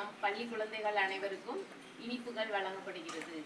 நம் பள்ளி குழந்தைகள் அனைவருக்கும் இனிப்புகள் வழங்கப்படுகிறது.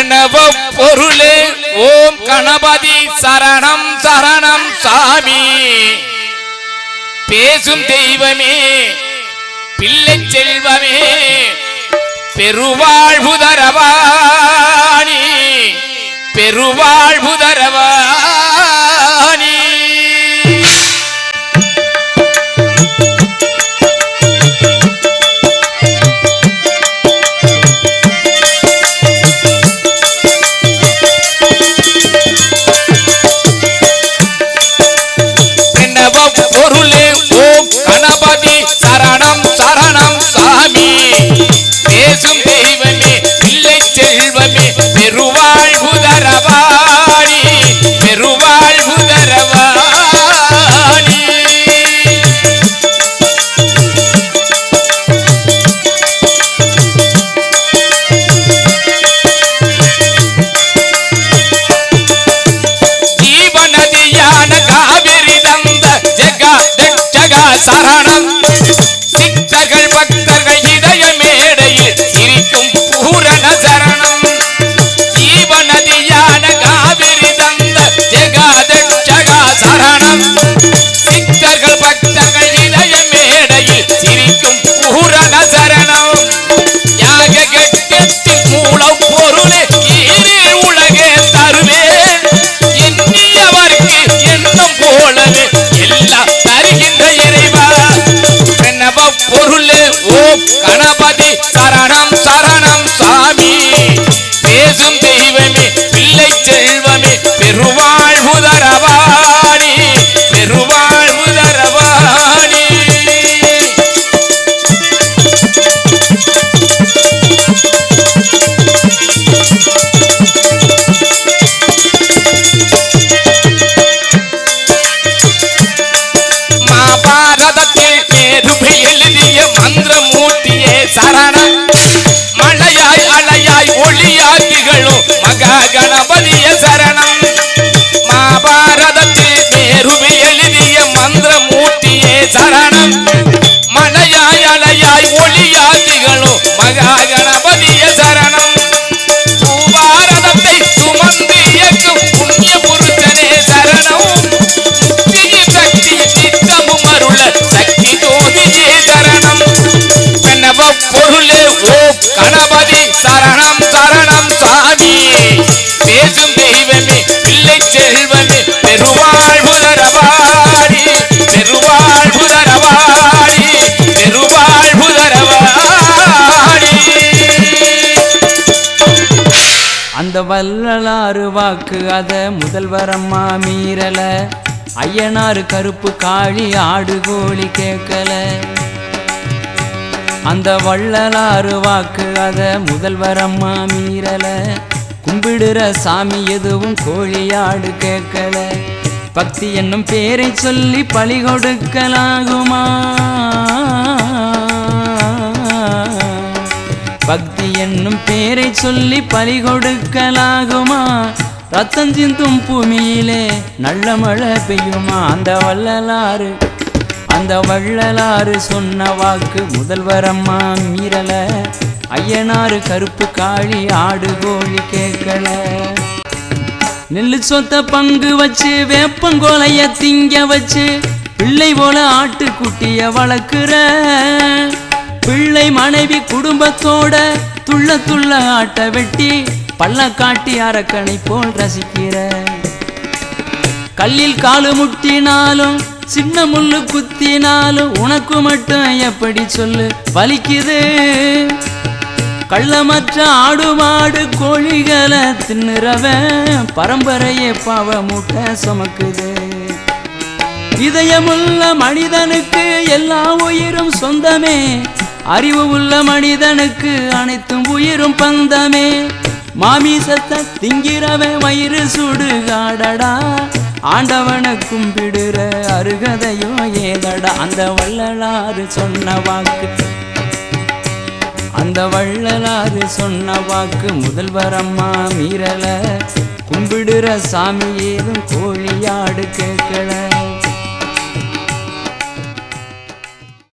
பிரணவ பொருளே ஓம் கணபதி சரணம் சரணம் சாமி. பேசும் தெய்வமே பிள்ளை செல்வமே பெருவாழ்வுதரவாணி பெருவாழ்வுதரவா Tarara. அந்த வள்ளலாறு வாக்கு அத முதல்வரம்மா மீறல. ஐயனாறு கருப்பு காளி ஆடு கோழி கேட்கல. அந்த வள்ளலாறு வாக்கு அத முதல்வரம்மா மீறல. கும்பிடுற சாமி எதுவும் கோழி ஆடு கேட்கல. பக்தி என்னும் பேரை சொல்லி பழி கொடுக்கலாகுமா? பக்தி என்னும் பேரை சொல்லி பலி கொடுக்கலாகுமா ரத்தம் சிந்தும் பூமியிலே நல்ல மழை பெய்யுமா? அந்த வள்ளலாறு அந்த வள்ளலாறு சொன்ன வாக்கு முதல்வரம்மா மீறல. ஐயனாறு கருப்பு காளி ஆடு கோழி கேட்கல. நெல்லு சொத்த பங்கு வச்சு வேப்பங்கோலைய திங்க வச்சு பிள்ளை போல ஆட்டுக்குட்டிய வளர்க்குற பிள்ளை மனைவி குடும்பத்தோட துள்ள துள்ள ஆட்ட வெட்டி பள்ள காட்டி அரக்கனை போல் ரசிக்கிற. கல்லில் காலு முட்டினாலும் சின்ன முள்ளு குத்தினாலும் உனக்கு மட்டும் எப்படி சொல்லு? வலிக்குது. கள்ளமற்ற ஆடு மாடு கோழிகளை தின்னுறவன் பரம்பரையே பாவ மூட்டை சுமக்குது. இதயமுள்ள மனிதனுக்கு எல்லா உயிரும் சொந்தமே. அறிவு உள்ள மனிதனுக்கு அனைத்தும் உயிரும் பந்தமே. மாமிசத்தை திங்கிறவன் வயிறு சுடுகாடடா ஆண்டவனை கும்பிடுற அருகதையோ ஏதடா. அந்த வள்ளலாறு சொன்ன வாக்கு. அந்த வள்ளலாறு சொன்ன வாக்கு முதல்வரம்மா மீறல. கும்பிடுற சாமி ஏதும் கோழியாடு கேட்கல.